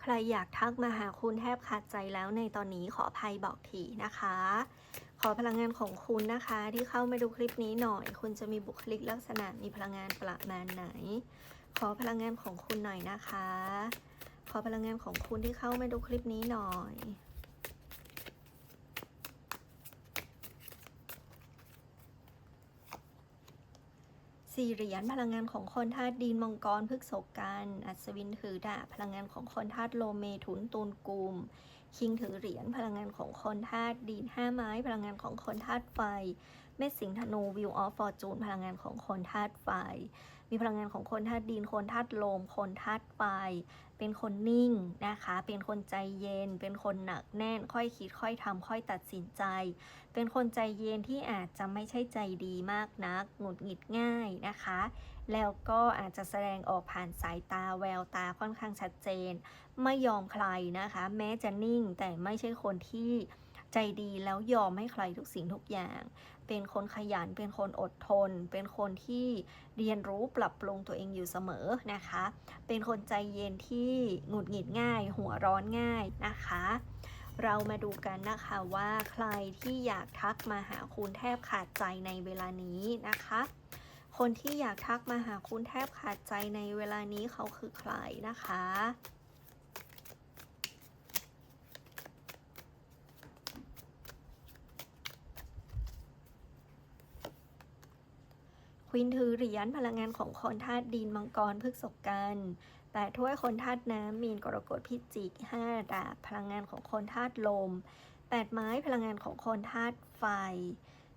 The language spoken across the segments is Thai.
ใครอยากทักมาหาคุณแทบขาดใจแล้วในตอนนี้ขออภัยบอกทีนะคะ ขอพลังงานของคุณนะคะ ที่เข้ามาดูคลิปนี้หน่อย คุณจะมีบุคลิกลักษณะมีพลังงานประมาณไหน ขอพลังงานของคุณหน่อยนะคะ ขอพลังงานของคุณที่เข้ามาดูคลิปนี้หน่อย สี่เหรียญพลังงานของคนธาตุดินมังกรพฤกษกันอัศวินถือดาบพลังงานของคนธาตุโลเมถุนตูนกุมคิงถือเหรียญพลังงานของคนธาตุดินห้าไม้ พลังงานของคนธาตุไฟ เมษสิงห์ธนูวิวออฟฟอร์จูนพลังงานของคนธาตุไฟ มีพลังงานของคนธาตุดิน คนธาตุลม คนธาตุไฟ เป็นคนนิ่งนะคะ เป็นคนใจเย็น เป็นคนหนักแน่น ค่อยคิดค่อยทำค่อยตัดสินใจ เป็นคนใจเย็นที่อาจจะไม่ใช่ใจดีมากนัก หงุดหงิดง่ายนะคะ แล้วก็อาจจะแสดงออกผ่านสายตาแววตาค่อนข้างชัดเจน ไม่ยอมใครนะคะ แม้จะนิ่งแต่ไม่ใช่คนที่ ใจดีแล้วยอมให้ใครทุกสิ่งทุกอย่าง เป็นคนขยัน เป็นคนอดทน เป็นคนที่เรียนรู้ปรับปรุงตัวเองอยู่เสมอนะคะ เป็นคนใจเย็นที่หงุดหงิดง่าย หัวร้อนง่ายนะคะ เรามาดูกันนะคะว่าใครที่อยากทักมาหาคุณแทบขาดใจในเวลานี้นะคะ คนที่อยากทักมาหาคุณแทบขาดใจในเวลานี้เขาคือใครนะคะ ควินถือเหรียญพลังงานของคนธาตุดินมังกรพฤกษกันแปดถ้วยคนธาตุน้ำมีนกรกฎพิจิกห้าดาบพลังงานของคนธาตุลมแปดไม้พลังงานของคนธาตุไฟ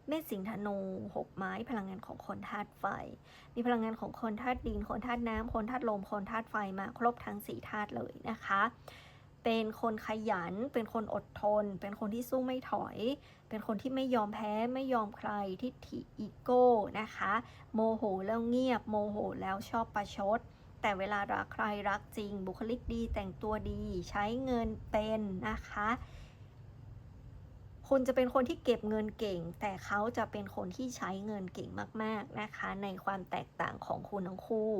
เมษสิงธนูหกไม้พลังงานของคนธาตุไฟ มีพลังงานของคนธาตุดิน คนธาตุน้ำคนธาตุลม คนธาตุไฟมาครบทั้งสี่ธาตุเลยนะคะ เป็นคนขยัน เป็นคนอดทน เป็นคนที่สู้ไม่ถอย เป็นคนที่ไม่ยอมแพ้ ไม่ยอมใคร ทิฏฐิอีโก้นะคะ โมโหแล้วเงียบ โมโหแล้วชอบประชด แต่เวลารักใครรักจริง บุคลิกดี แต่งตัวดี ใช้เงินเป็นนะคะคุณจะเป็นคนที่เก็บเงินเก่ง แต่เขาจะเป็นคนที่ใช้เงินเก่งมาก ๆนะคะ ในความแตกต่างของคุณทั้งคู่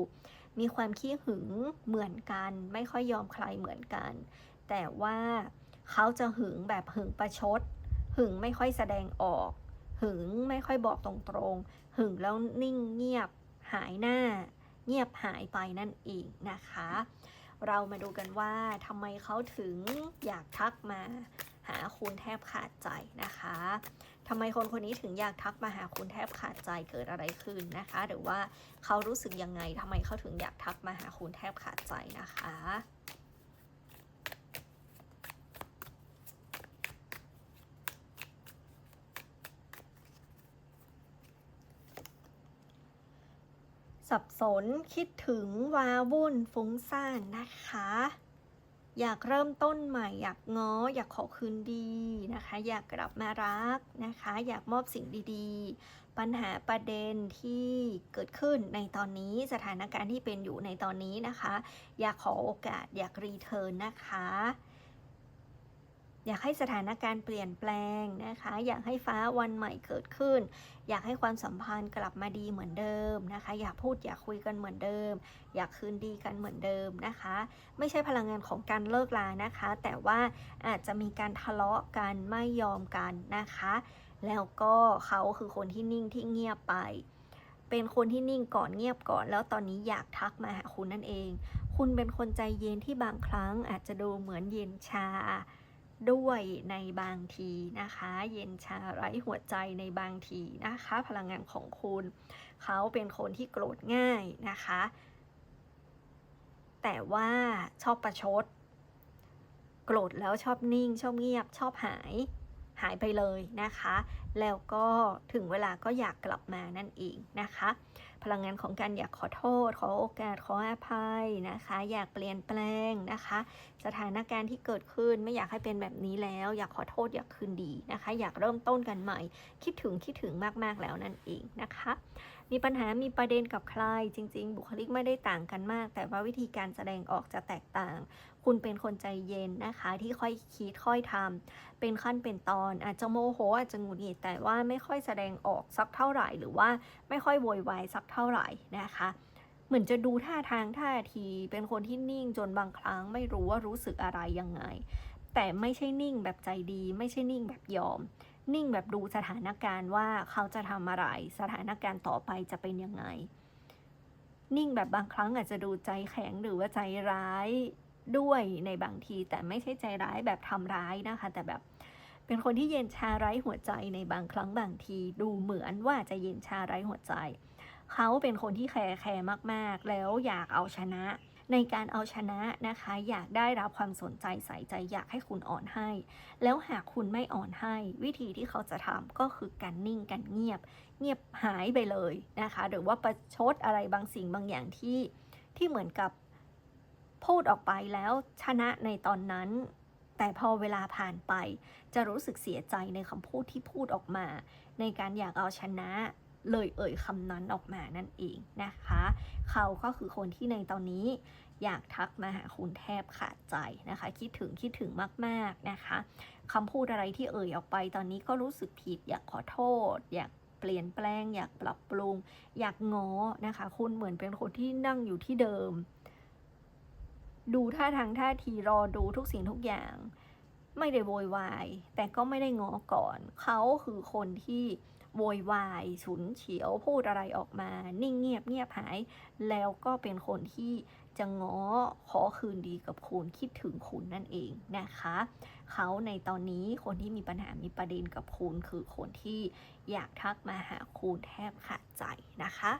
มีความขี้หึงเหมือนกัน ไม่ค่อยยอมใครเหมือนกัน แต่ว่าเขาจะหึงแบบหึงประชด หึงไม่ค่อยแสดงออก หึงไม่ค่อยบอกตรงๆ หึงแล้วนิ่งเงียบหายหน้า เงียบหายไปนั่นเองนะคะ เรามาดูกันว่าทำไมเขาถึงอยากทักมาหาคุณแทบขาดใจนะคะทำไมคนคนนี้ถึงอยากทักมาหาคุณแทบขาดใจเกิดอะไรขึ้นนะคะ หรือว่าเขารู้สึกยังไงทำไมเขาถึงอยากทักมาหาคุณแทบขาดใจนะคะ สับสนคิดถึงวาวุ่นฟุ้งซ่านนะคะ อยากเริ่มต้นใหม่ อยากง้อ อยากขอคืนดีนะคะ อยากกลับมารักนะคะ อยากมอบสิ่งดีๆ ปัญหาประเด็นที่เกิดขึ้นในตอนนี้สถานการณ์ที่เป็นอยู่ในตอนนี้นะคะ อยากขอโอกาสอยากรีเทิร์นนะคะ อยากให้สถานการณ์เปลี่ยนแปลงนะคะ อยากให้ฟ้าวันใหม่เกิดขึ้น อยากให้ความสัมพันธ์กลับมาดีเหมือนเดิมนะคะ อยากพูดอยากคุยกันเหมือนเดิม อยากคืนดีกันเหมือนเดิมนะคะ ไม่ใช่พลังงานของการเลิกลานะคะ แต่ว่าอาจจะมีการทะเลาะกันไม่ยอมกันนะคะ แล้วก็เขาคือคนที่นิ่งที่เงียบไป เป็นคนที่นิ่งก่อนเงียบก่อน แล้วตอนนี้อยากทักมาหาคุณนั่นเอง คุณเป็นคนใจเย็นที่บางครั้งอาจจะดูเหมือนเย็นชา ด้วยในบางทีนะคะ เย็นชาไร้หัวใจในบางทีนะคะ พลังงานของคุณ เขาเป็นคนที่โกรธง่ายนะคะ แต่ว่าชอบประชด โกรธแล้วชอบนิ่ง ชอบเงียบชอบหายหายไปเลยนะคะ แล้วก็ถึงเวลาก็อยากกลับมานั่นเองนะคะ พลังงานของการอยากขอโทษ ขอโอกาสขออภัยนะคะ อยากเปลี่ยนแปลงนะคะ สถานการณ์ที่เกิดขึ้นไม่อยากให้เป็นแบบนี้แล้ว อยากขอโทษอยากคืนดีนะคะ อยากเริ่มต้นกันใหม่ คิดถึงคิดถึงมากๆแล้วนั่นเองนะคะ มีปัญหามีประเด็นกับใครจริง ๆ บุคลิกไม่ได้ต่างกันมาก แต่ว่าวิธีการแสดงออกจะแตกต่าง คุณเป็นคนใจเย็นนะคะ ที่ค่อยคิดค่อยทำเป็นขั้นเป็นตอน อาจจะโมโหอาจจะหงุดหงิดแต่ว่าไม่ค่อยแสดงออกสักเท่าไหร่ หรือว่าไม่ค่อยโวยวายสักเท่าไหร่นะคะเหมือนจะดูท่าทางท่าที เป็นคนที่นิ่งจนบางครั้งไม่รู้ว่ารู้สึกอะไรยังไง แต่ไม่ใช่นิ่งแบบใจดี ไม่ใช่นิ่งแบบยอม นิ่งแบบดูสถานการณ์ว่าเขาจะทำอะไร สถานการณ์ต่อไปจะเป็นยังไง นิ่งแบบบางครั้งอาจจะดูใจแข็งหรือว่าใจร้าย ด้วยในบางที แต่ไม่ใช่ใจร้ายแบบทำร้ายนะคะ แต่แบบเป็นคนที่เย็นชาไร้หัวใจในบางครั้งบางที ดูเหมือนว่าจะเย็นชาไร้หัวใจ เขาเป็นคนที่แคร์แคร์มากๆ แล้วอยากเอาชนะ ในการเอาชนะนะคะ อยากได้รับความสนใจใส่ใจอยากให้คุณอ่อนให้ แล้วหากคุณไม่อ่อนให้ วิธีที่เขาจะทำก็คือการนิ่งการเงียบ เงียบหายไปเลยนะคะ หรือว่าประชดอะไรบางสิ่งบางอย่างที่ที่เหมือนกับ พูดออกไปแล้วชนะในตอนนั้น แต่พอเวลาผ่านไป จะรู้สึกเสียใจในคำพูดที่พูดออกมา ในการอยากเอาชนะเลยเอ่ยคำนั้นออกมานั่นเองนะคะ เขาก็คือคนที่ในตอนนี้อยากทักมาหาคุณแทบขาดใจนะคะ คิดถึงคิดถึงมาก ๆนะคะคำพูดอะไรที่เอ่ยออกไปตอนนี้ก็รู้สึกผิด อยากขอโทษ อยากเปลี่ยนแปลง อยากปรับปรุง อยากง้อนะคะ คุณเหมือนเป็นคนที่นั่งอยู่ที่เดิม ดูท่าทางท่าทีรอดูทุกสิ่งทุกอย่าง ไม่ได้โวยวาย แต่ก็ไม่ได้ง้อก่อน เขาคือคนที่โวยวายฉุนเฉียวพูดอะไรออกมา นิ่งเงียบเงียบหาย แล้วก็เป็นคนที่จะง้อขอคืนดีกับคุณคิดถึงคุณนั่นเองนะคะ เขาในตอนนี้คนที่มีปัญหามีประเด็นกับคุณคือคนที่อยากทักมาหาคุณแทบขาดใจนะคะ